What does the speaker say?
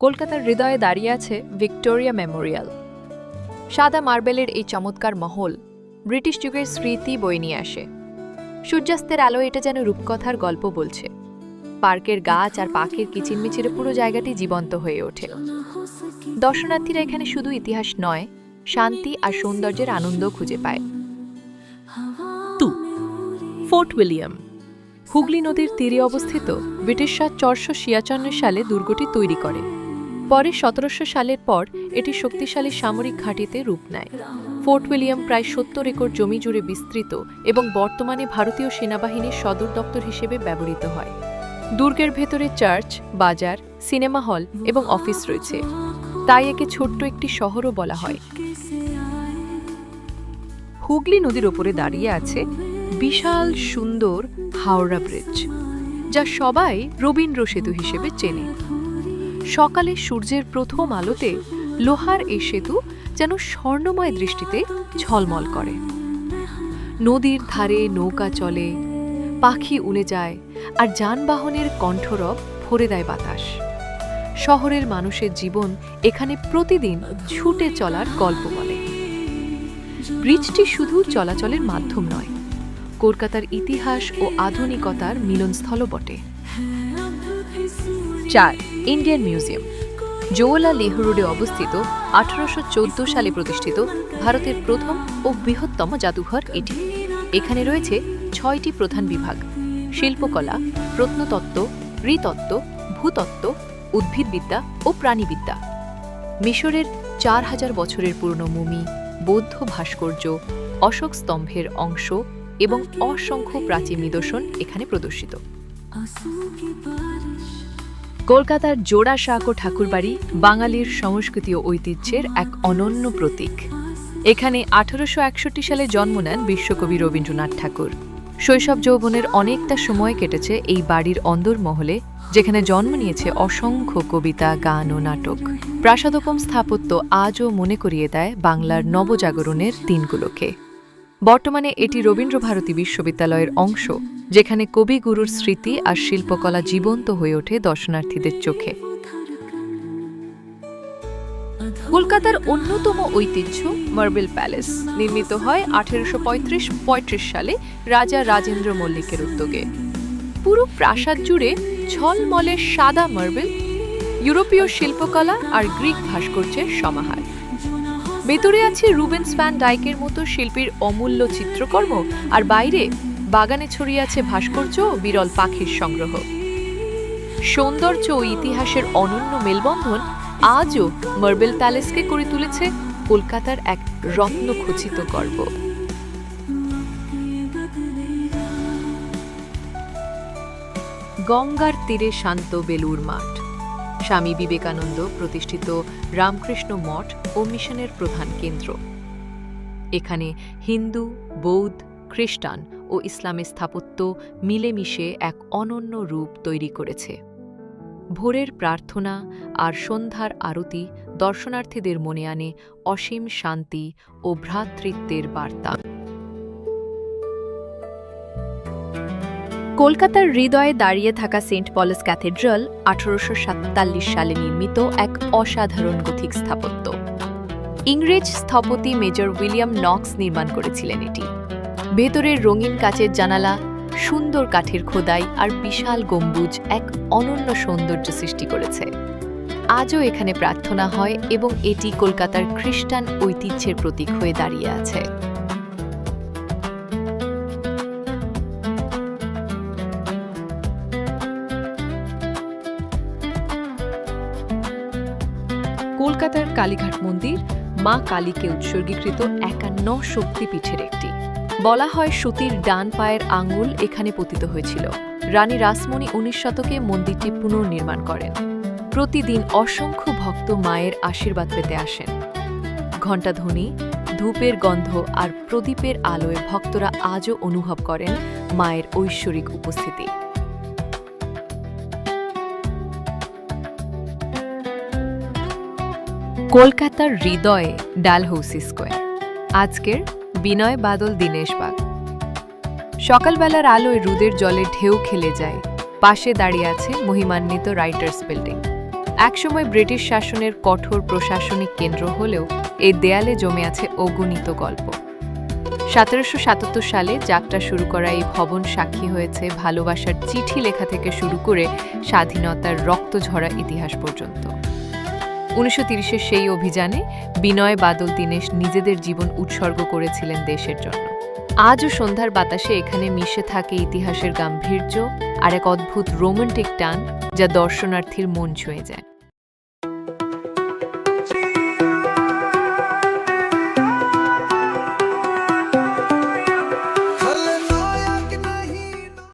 কলকাতার হৃদয়ে দাঁড়িয়ে আছে ভিক্টোরিয়া মেমোরিয়াল। সাদা মার্বেলের এই চমৎকার মহল ব্রিটিশ যুগের স্মৃতি বই নিয়ে আসে। সূর্যাস্তের আলো এটা যেন রূপকথার গল্প বলছে। পার্কের গাছ আর পাখির কিচিরমিচিরে পুরো জায়গাটি জীবন্ত হয়ে ওঠে। দর্শনার্থীরা এখানে শুধু ইতিহাস নয়, শান্তি আর সৌন্দর্যের আনন্দ খুঁজে পায়। Two, fort William. হুগলি নদীর তীরে অবস্থিত ব্রিটিশরা চারশো ছিয়াচান্ন সালে দুর্গটি তৈরি করে। পরে সতেরোশো সালের পর এটি শক্তিশালী সামরিক ঘাঁটিতে রূপ নেয়। ফোর্ট উইলিয়াম প্রায় সত্তর একর জমি জুড়ে বিস্তৃত এবং বর্তমানে ভারতীয় সেনাবাহিনীর সদর দপ্তর হিসেবে ব্যবহৃত হয়। দুর্গের ভেতরে চার্চ, বাজার, সিনেমা হল এবং অফিস রয়েছে। তাই একে ছোট্ট একটি শহরও বলা হয়। হুগলি নদীর ওপরে দাঁড়িয়ে আছে বিশাল সুন্দর হাওড়া ব্রিজ, যা সবাই রবীন্দ্র সেতু হিসেবে চেনে। সকালে সূর্যের প্রথম আলোতে লোহার এই সেতু যেন স্বর্ণময় দৃষ্টিতে ঝলমল করে। নদীর ধারে নৌকা চলে পাখি উড়ে যায় আর যানবাহনের কণ্ঠরব ভরে দেয় বাতাস। শহরের মানুষের জীবন এখানে প্রতিদিন ছুটে চলার গল্প বলে। ব্রিজটি শুধু চলাচলের মাধ্যম নয় কলকাতার ইতিহাস ও আধুনিকতার মিলনস্থলও বটে। চার। Indian museum. জওয়ালা নেহরু রোডে অবস্থিত আঠারোশো চোদ্দ সালে প্রতিষ্ঠিত ভারতের প্রথম ও বৃহত্তম জাদুঘর এটি। এখানে রয়েছে ছয়টি প্রধান বিভাগ, শিল্পকলা, প্রত্নতত্ত্ব, নৃতত্ত্ব, ভূতত্ত্ব, উদ্ভিদবিদ্যা ও প্রাণীবিদ্যা। মিশরের চার হাজার বছরের পুরনো মুমি বৌদ্ধ ভাস্কর্য, অশোক স্তম্ভের অংশ এবং অসংখ্য প্রাচীন নিদর্শন এখানে প্রদর্শিত। কলকাতার জোড়াসাঁকো ঠাকুরবাড়ি বাঙালির সংস্কৃতি ও ঐতিহ্যের এক অনন্য প্রতীক। এখানে আঠারোশো একষট্টি সালে জন্ম নেন বিশ্বকবি রবীন্দ্রনাথ ঠাকুর। শৈশব যৌবনের অনেকটা সময় কেটেছে এই বাড়ির অন্দরমহলে, যেখানে জন্ম নিয়েছে অসংখ্য কবিতা, গান ও নাটক। প্রাসাদোপম স্থাপত্য আজও মনে করিয়ে দেয় বাংলার নবজাগরণের দিনগুলোকে। বর্তমানে এটি রবীন্দ্রভারতী বিশ্ববিদ্যালয়ের অংশ, যেখানে কবিগুরুর স্মৃতি আর শিল্পকলা জীবন্ত হয়ে ওঠে দর্শনার্থীদের চোখে। কলকাতার অন্যতম ঐতিহ্য মার্বেল প্যালেস, নির্মিত হয় আঠেরোশো পঁয়ত্রিশ পঁয়ত্রিশ সালে রাজা রাজেন্দ্র মল্লিকের উদ্যোগে। পুরো প্রাসাদ জুড়ে ঝলমলের সাদা মার্বেল, ইউরোপীয় শিল্পকলা আর গ্রিক ভাস্কর্যের সমাহার। ভেতরে আছে রুবেন্স ভ্যান ডাইকের মতো শিল্পীর অমূল্য চিত্রকর্ম, আর বাইরে বাগানে ছড়িয়ে আছে ভাস্কর্য ও বিরল পাখির সংগ্রহ। সৌন্দর্য ও ইতিহাসের অনন্য মেলবন্ধন আজও মার্বেল প্যালেসকে করে তুলেছে কলকাতার এক রত্নখচিত গর্ব। গঙ্গার তীরে শান্ত বেলুর মাঠ। স্বামী বিবেকানন্দ প্রতিষ্ঠিত রামকৃষ্ণ মঠ ও মিশনের প্রধান কেন্দ্র। এখানে হিন্দু, বৌদ্ধ, খ্রিস্টান ও ইসলামের স্থাপত্য মিলেমিশে এক অনন্য রূপ তৈরি করেছে। ভোরের প্রার্থনা আর সন্ধ্যার আরতি দর্শনার্থীদের মনে আনে অসীম শান্তি ও ভ্রাতৃত্বের বার্তা। কলকাতার হৃদয়ে দাঁড়িয়ে থাকা সেন্ট পলস ক্যাথেড্রাল আঠারোশো সালে নির্মিত এক অসাধারণ গথিক স্থাপত্য। ইংরেজ স্থপতি মেজর উইলিয়াম নক্স নির্মাণ করেছিলেন এটি। ভেতরের রঙিন কাচের জানালা, সুন্দর কাঠের খোদাই আর বিশাল গম্বুজ এক অনন্য সৌন্দর্য সৃষ্টি করেছে। আজও এখানে প্রার্থনা হয় এবং এটি কলকাতার খ্রিস্টান ঐতিহ্যের প্রতীক হয়ে দাঁড়িয়ে আছে। কলকাতার কালীঘাট মন্দির, মা কালীকে উৎসর্গীকৃত একান্ন শক্তিপীঠের একটি। বলা হয় সতীর ডান পায়ের আঙুল এখানে পতিত হয়েছিল। রানী রাসমণি উনিশ শতকে মন্দিরটি পুনর্নির্মাণ করেন। প্রতিদিন অসংখ্য ভক্ত মায়ের আশীর্বাদ পেতে আসেন। ঘণ্টাধ্বনি ধূপের গন্ধ আর প্রদীপের আলোয় ভক্তরা আজও অনুভব করেন মায়ের ঐশ্বরিক উপস্থিতি। কলকাতার হৃদয়ে ডালহৌসি স্কোয়ার। আজকের বিনয় বাদল দীনেশ বাগ। সকালবেলার আলোয় রুদের জলে ঢেউ খেলে যায়, পাশে দাঁড়িয়ে আছে মহিমান্বিত রাইটার্স বিল্ডিং একসময় ব্রিটিশ শাসনের কঠোর প্রশাসনিক কেন্দ্র হলেও এই দেয়ালে জমে আছে অগণিত গল্প। সতেরোশো সাতাত্তর সালে যাত্রা শুরু করা এই ভবন সাক্ষী হয়েছে ভালোবাসার চিঠি লেখা থেকে শুরু করে স্বাধীনতার রক্তঝরা ইতিহাস পর্যন্ত। উনিশশো তিরিশের সেই অভিযানে বিনয় বাদল দীনেশ নিজেদের জীবন উৎসর্গ করেছিলেন দেশের জন্য। আজও সন্ধ্যার বাতাসে এখানে মিশে থাকে ইতিহাসের গাম্ভীর্য আর এক অদ্ভুত রোমান্টিক টান যা দর্শনার্থীর মন ছুঁয়ে যায়।